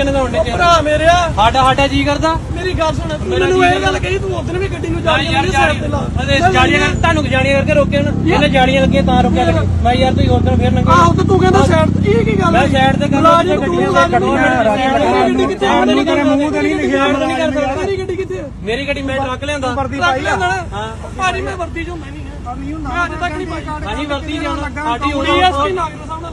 ਕੇ ਨਗਾਉਣ ਦੇ ਭਰਾ ਮੇਰਿਆ ਸਾਡਾ ਸਾਡਾ ਜੀ ਕਰਦਾ? ਮੇਰੀ ਗੱਲ ਸੁਣ ਤੂੰ ਮੇਰਾ ਮੈਨੂੰ ਜੀ ਇਹ ਗੱਲ ਕਹੀ ਤੂੰ ਉਦੋਂ ਵੀ ਗੱਡੀ ਨੂੰ ਜਾ ਯਾਰ ਯਾਰ ਜਾੜੀਆਂ ਜਾੜੀਆਂ ਕਰ ਤੁਹਾਨੂੰ ਜਾੜੀਆਂ ਕਰਕੇ ਰੋਕਿਆ ਨਾ ਇਹਨੇ ਜਾੜੀਆਂ ਲੱਗੀਆਂ ਤਾਂ ਰੋਕਿਆ ਮੈਂ ਯਾਰ ਹੋਰ ਦਿਨ ਫੇਰ ਨੰਗੇ ਆਹੋ ਤੇ ਤੂੰ ਕਹਿੰਦਾ ਸਾਈਡ ਇਹ ਕੀ ਗੱਲ ਮੈਂ ਸਾਈਡ ਤੇ ਮੁਲਾਜ਼ਮ ਤੂੰ ਗੱਡੀਆਂ ਮੁਲਾਜ਼ਮ ਕੱਢੋ ਗੱਡੀ ਕਿੱਥੇ? ਨਹੀਂ ਕਰ ਮੂੰਹ ਤੇ ਨਹੀਂ ਲਿਖਿਆ। ਨਹੀਂ ਕਰ ਸਕਦਾ ਮੇਰੀ ਗੱਡੀ ਕਿੱਥੇ? ਮੇਰੀ ਗੱਡੀ ਮੈਂ ਟਰੱਕ ਲਿਆਂਦਾ ਰੱਖ ਲੈਂਦਾ ਨਾ। ਭਾਜੀ ਮੈਂ ਵਰਦੀ ਚ ਹੁੰਦਾ ਨਹੀਂ ਹੈ ਮੈਂ ਅੱਜ ਤੱਕ ਨਹੀਂ ਪਾਈ। ਹਾਂਜੀ ਵਰਤੀ ਜਾਣਾ ਸਾਡੀ ਹੋਣੀ ਡੀਐਸਪੀ ਨਾਗਰ ਸਾਹਿਬ ਨਾਲ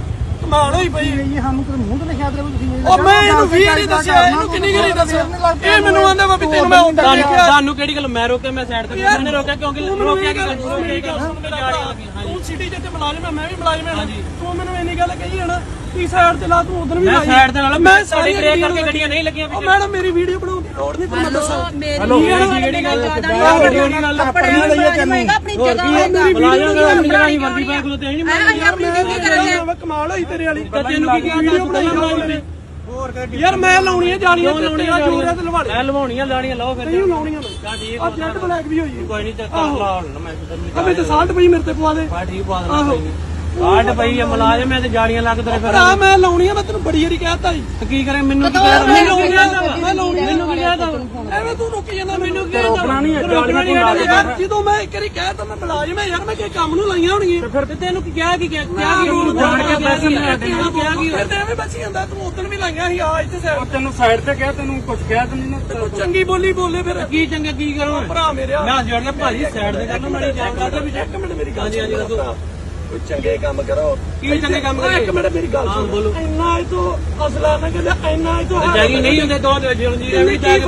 ਕਮਾਲ ਹੋਈ ਪਈ। ਇਹ ਸਾਨੂੰ ਤੇ ਮੂੰਹ ਤੇ ਲਿਖਿਆ ਤੇ ਤੁਸੀਂ ਉਹ ਮੈਂ ਇਹਨੂੰ ਵੀ ਨਹੀਂ ਦੱਸਿਆ ਇਹਨੂੰ ਕਿੰਨੀ ਗਰੀ ਦੱਸਿਆ। ਇਹ ਮੈਨੂੰ ਆਂਦਾ ਵਾ ਵੀ ਤੈਨੂੰ ਮੈਂ ਉੱਧਰ ਤੁਹਾਨੂੰ ਦੇਖਿਆ ਤੁਹਾਨੂੰ ਕਿਹੜੀ ਗੱਲ ਮੈਂ ਰੋਕਿਆ ਮੈਂ ਸਾਈਡ ਤੇ ਕਿਹਨੇ ਰੋਕਿਆ ਕਿਉਂਕਿ ਰੋਕਿਆ ਕਿ ਗੱਲ ਮੇਰੀ ਗੱਲ ਸੁਣ ਮੇਰਾ ਭਰਾ। ਤੂੰ ਸਿਟੀ ਚ ਤੇ ਮੁਲਾਜ਼ਮ ਹੈ ਮੈਂ ਵੀ ਮੁਲਾਜ਼ਮ ਹਾਂ ਤੂੰ ਮੈਨੂੰ ਇੰਨੀ ਗੱਲ ਕਹੀ ਹੈ ਨਾ ਤੀ ਸਾਈਡ ਤੇ ਲਾ ਤੂੰ ਉਧਰ ਵੀ ਮੈਂ ਲਾਈ। ਸਾਈਡ ਤੇ ਨਾਲ ਮੈਂ ਮੈਂ ਸਾਰੀ ਸਾਡੀ ਬ੍ਰੇਕ ਕਰਕੇ ਗੱਡੀਆਂ ਨਹੀਂ ਲੱਗੀਆਂ ਉਹ ਮੈਡਮ ਮੇਰੀ ਵੀਡੀਓ ਦੀ ਲੋੜ ਨਹੀਂ ਤੁਹਾਨੂੰ ਦੱਸਾਂ। ਹਲੋ ਕਿਹੜੀ ਗੱਲ ਕਿਹੜੀ ਗੱਲ ਆਪਣੀ ਲਈਏ ਤੈਨੂੰ ਆਪਣੀ ਜਗ੍ਹਾ ਹੋਏਗਾ ਮੁਲਾਜ਼ਮ ਦਾ ਆਪਣੀ ਜਗ੍ਹਾ ਹੀ ਵਰਦੀ ਪਾ ਕੇ ਤੇ ਨਹੀਂ ਅਸੀਂ ਆਪਣੀ ਡਿਊਟੀ ਕਰਾਂਗੇ ਮੈਂ ਕਮਾਲ ਹੋਈ ਤੇਰੇ ਵਾਲੀ। ਤਾਂ ਤੈਨੂੰ ਕੀ ਕਿਹਾ ਵੀਡੀਓ ਬਣਾਈ ਮੁਲਾਜ਼ਮ ਹੋਰ ਯਾਰ ਮੈਂ ਲਾਉਣੀ ਹੈ ਜਾਲੀਆਂ ਤੇ ਤੇਰਾ ਜੋਰ ਹੈ ਤੇ ਲਵਾ ਲੈ ਮੈਂ ਲਵਾਉਣੀਆਂ ਲਾਣੀਆਂ ਲਾਓ ਫਿਰ। ਨਹੀਂ ਲਾਉਣੀਆਂ ਮੈਂ ਤਾਂ ਠੀਕ ਆ ਜੈਟ ਬਲੈਕ ਵੀ ਹੋਈ ਹੈ। ਕੋਈ ਨਹੀਂ ਚੱਕਰ ਲਾ ਹੁਣ। ਮੈਂ ਕਿਧਰ ਨਹੀਂ ਅਬੇ ਤੇ ਸਾਲਟ ਪਈ ਮੇਰੇ ਤੇ ਪਵਾ ਦੇ। ਬਾ ਠੀਕ ਕਾਟ ਪਈ ਆ ਮੁਲਾਜ਼ਮ ਮੈਂ ਤੇ ਜਾੜੀਆਂ ਲੱਗ ਤੇਰੇ ਫਿਰ ਭਰਾ ਮੈਂ ਲਾਉਣੀ ਆ ਮੈਂ ਤੈਨੂੰ ਬੜੀ ਵਾਰੀ ਕਹਿਤਾ ਜੀ ਤੇ ਕੀ ਕਰੇ ਮੈਨੂੰ ਕੀ ਕਹਿ ਮੈਨੂੰ ਕੀ ਕਹਿਦਾ ਮੈਂ ਲਾਉਣੀ ਮੈਨੂੰ ਕੀ ਕਹਿਦਾ ਐਵੇਂ ਤੂੰ ਰੁਕੀ ਜਾਂਦਾ ਮੈਨੂੰ ਕੀ ਰੋਕਣਾ ਨਹੀਂ ਹੈ, ਜਾਲੀਆਂ ਨਹੀਂ ਯਾਰ ਜਦੋਂ ਮੈਂ ਇੱਕ ਵਾਰੀ ਕਹਿਤਾ ਮੈਂ ਮੁਲਾਜ਼ਮ ਹੈ ਯਾਰ ਮੈਂ ਕੀ ਕੰਮ ਨੂੰ ਲਾਈਆਂ ਹੋਣਗੀਆਂ ਫਿਰ ਤੇ ਤੈਨੂੰ ਕੀ ਕਿਹਾ ਕੀ ਕਿਹਾ? ਕਿਹਾ ਕੀ ਉਹਨੂੰ ਜਾਣ ਕੇ ਪੈਸੇ ਲੈ ਕੇ ਕਿਹਾ ਕੀ ਫਿਰ ਤੇ ਐਵੇਂ ਬਚੀ ਜਾਂਦਾ ਤੂੰ ਉਦੋਂ ਵੀ ਲਾਈਆਂ ਸੀ ਆ ਇੱਥੇ ਸਾਈਡ ਤੈਨੂੰ ਸਾਈਡ ਤੇ ਕਿਹਾ ਤੈਨੂੰ ਕੁਝ ਕਿਹਾ ਤੈਨੂੰ ਨਾ ਤੂੰ ਚੰਗੀ ਬੋਲੀ ਬੋਲੇ ਫਿਰ। ਕੀ ਚੰਗਾ ਕੀ ਕਰੋ ਭਰਾ ਮੇਰਿਆ ਮੈਂ ਜੋੜਨਾ ਭਾਜੀ ਸਾਈਡ ਤੇ ਕਰਨਾ ਮਾੜੀ ਜਾਣ ਕਰਦਾ ਵੀ ਇੱਕ ਮਿੰਟ ਮੇਰੀ ਗੱਲ ਹਾਂਜੀ ਹਾਂਜੀ ਦੱਸੋ। ਕੋਈ ਚੰਗੇ ਕੰਮ ਕਰੋ। ਕੀ ਚੰਗੇ ਕੰਮ ਓਏ, ਕਰੇ ਇੱਕ ਮਿੰਟ ਮੇਰੀ ਗੱਲ ਸੁਣ। ਬੋਲੋ। ਇੰਨਾ ਇਹ ਤੋਂ ਅਸਲਾ ਨਾ ਕਹਿੰਦਾ ਇੰਨਾ ਇਹ ਤੋਂ ਜਾਗੀ ਨਹੀਂ ਹੁੰਦੇ ਦੋ ਜਲੰਜੀਰ ਐਵੇਂ ਜਾ ਕੇ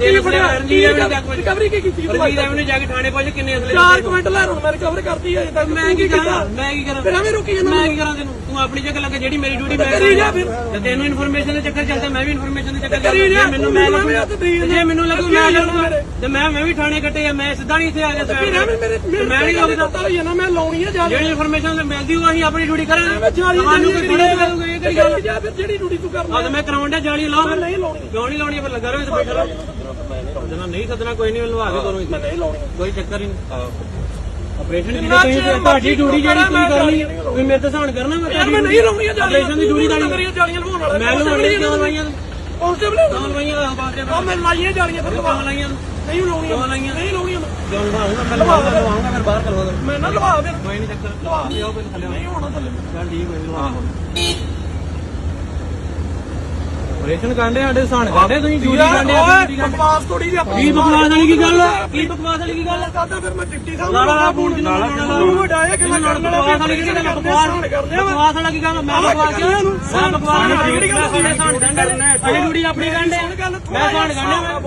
ਤਿੰਨ ਫੜੇ ਰਣਜੀਤ ਐਵੇਂ ਜਾ ਕੇ ਰਿਕਵਰੀ ਕੀ ਕੀਤੀ ਰਣਜੀਤ ਐਵੇਂ ਜਾ ਕੇ ਥਾਣੇ ਪਹੁੰਚ ਕਿੰਨੇ ਅਸਲੇ ਚਾਰ ਕੁਇੰਟ ਲੈ ਰੋ ਮੈਂ ਰਿਕਵਰ ਕਰਤੀ ਹੈ ਤੱਕ ਮੈਂ ਕੀ ਕਰਾਂ? ਮੈਂ ਕੀ ਕਰਾਂ? ਫਿਰ ਐਵੇਂ ਰੁਕੀ ਜਾਂਦਾ ਮੈਂ ਕੀ ਕਰਾਂ ਤੈਨੂੰ? ਤੂੰ ਆਪਣੀ ਜਗ੍ਹਾ ਲੱਗੇ ਜਿਹੜੀ ਮੇਰੀ ਡਿਊਟੀ ਮੈਂ ਕਰੀ ਜਾ ਫਿਰ। ਤੇ ਤੈਨੂੰ ਇਨਫੋਰਮੇਸ਼ਨ ਦੇ ਚੱਕਰ ਚੱਲਦਾ ਮੈਂ ਵੀ ਇਨਫੋਰਮੇਸ਼ਨ ਦੇ ਚੱਕਰ ਚੱਲਦਾ। ਮੈਨੂੰ ਮੈਂ। ਜੇ ਮੈਨੂੰ ਲੱਗੂ ਆ ਲੱਗੂਗਾ। ਤੇ ਮੈਂ ਮੈਂ ਵੀ ਥਾਣੇ ਕੱਟੇ ਆ ਮੈਂ ਸਿੱਧਾ ਨਹੀਂ ਇੱਥੇ ਆ ਗਿਆ ਮੈਂ ਨਹੀਂ ਲੱਗਦਾ ਲਾਉਣੀ ਜਾ ਜਿਹੜੀ ਇਨਫੋਰਮੇਸ਼ਨ ਮਿਲਦੀ ਉਹ ਅਸੀਂ ਆਪਣੀ ਡਿਊਟੀ ਕਰਾਂਗੇ। ਤੁਹਾਨੂੰ ਕੋਈ ਥੋੜੇ ਕਰੂਗਾ ਇਹ ਕਿਹੜੀ ਗੱਲ ਜਾ ਫਿਰ ਜਿਹੜੀ ਡਿਊਟੀ ਤੂੰ ਕਰਨਾ। ਮੈਂ ਕਰਾਉਣ ਡਿਆ ਜਾਲੀ ਲਾਓ ਨਹੀਂ ਲਾਉਣੀ। ਨਹੀਂ ਲਾਉਣੀ ਫਿਰ ਲੱਗਾ ਰਹੋ ਇੱਥੇ ਬੈਠਾ ਰਹੋ। ਜਨਾ ਨਹੀਂ ਸੱਦਣਾ ਕੋਈ ਨਹੀਂ ਮੈਨੂੰ ਆ ਕੇ ਕਰੋ ਇੱਥੇ ਮੈਂ ਨਹੀਂ ਲਾਉਣੀ। ਕੋਈ ਚੱਕਰ ਹੀ ਨਹੀਂ। ਆਪਰੇਸ਼ਨ ਦੀ ਤੁਸੀਂ ਤੁਹਾਡੀ ਡਿਊਟੀ ਜਿਹੜੀ ਤੁਸੀਂ ਕਰਨੀ ਤੁਸੀਂ ਮੇਰੇ ਤੇ ਸਹਾਨ ਕਰਨਾ ਮੈਂ ਮੈਂ ਨਹੀਂ ਲਾਉਣੀ ਹੈ ਜਾਲੀਆਂ ਆਪਰੇਸ਼ਨ ਦੀ ਡਿਊਟੀ ਤਾਂ ਨਹੀਂ ਮੇਰੀਆਂ ਜਾਲੀਆਂ ਲਵਾਉਣ ਵਾਲਾ। ਮੈਂ ਲਵਾਉਣੀ ਕਿਉਂ ਲਾਈਆਂ ਤੂੰ ਕਾਂਸਟੇਬਲ ਕਿਉਂ ਲਾਈਆਂ ਆ ਬਾਤੇ ਆ ਮੈਂ ਲਾਈਆਂ ਜਾਲੀਆਂ ਫਿਰ ਲਵਾ। ਲਾਈਆਂ? ਨਹੀਂ ਲਾਉਣੀਆਂ ਕਿਉਂ ਲਾਈਆਂ ਨਹੀਂ ਲਾਉਣੀਆਂ ਮੈਂ ਕਿਉਂ ਲਵਾਉਂਗਾ ਮੈਂ ਲਵਾਉਂਗਾ ਲਵਾਉਂਗਾ ਫਿਰ ਬਾਹਰ ਕਰਵਾ ਮੈਂ ਨਾ ਲਵਾ ਫਿਰ ਕੋਈ ਨਹੀਂ ਚੱਕਰ ਲਵਾ ਲਿਓ ਕੋਈ ਥੱਲੇ ਨਹੀਂ ਹੋਣਾ ਥੱਲੇ ਚੱਲ ਠੀਕ ਹੋਈ ਲਵਾ ਆਪਰੇਸ਼ਨ ਕਾਂਡੇ ਸਾਡੇ ਸਹਾਨ ਕਾਂਡੇ ਤੁਸੀਂ ਡਿਊਟੀ ਕਾਂਡੇ ਓਏ ਬਕਵਾਸ ਥੋੜੀ ਜਿਹੀ ਆਪਣੀ ਕੀ ਬਕਵਾਸ ਵਾਲੀ ਕੀ ਗੱਲ ਆ ਕੀ ਬਕਵਾਸ ਵਾਲੀ ਕੀ ਗੱਲ ਆ ਕਰਦਾ ਫਿਰ ਮੈਂ ਡਿਪਟੀ ਸਾਹਿਬ ਲਾਲਾ ਦਾ ਫੋਨ ਕਿਨੂੰ ਲਾਉਣਾ ਤੂੰ ਵਡਾਇਆ ਕਿ ਮੈਂ ਕਰਨ ਵਾਲਾ ਬਕਵਾਸ ਵਾਲੀ ਕੀ ਗੱਲ ਆ? ਬਕਵਾਸ ਬਕਵਾਸ ਵਾਲਾ ਕੀ ਗੱਲ ਆ? ਮੈਂ ਬਕਵਾਸ ਕਿਹਾ ਮੈਂ ਬਕਵਾਸ ਵਾਲੀ ਕਿਹੜੀ ਗੱਲ ਆ? ਸਾਡੇ ਸਾਨ ਗੰਢੇ ਅਸੀਂ ਡਿਊਟੀ ਆਪਣੀ ਗੰਢੇ ਮੈਂ ਸਾਨ ਗੰਢੇ ਮੈਂ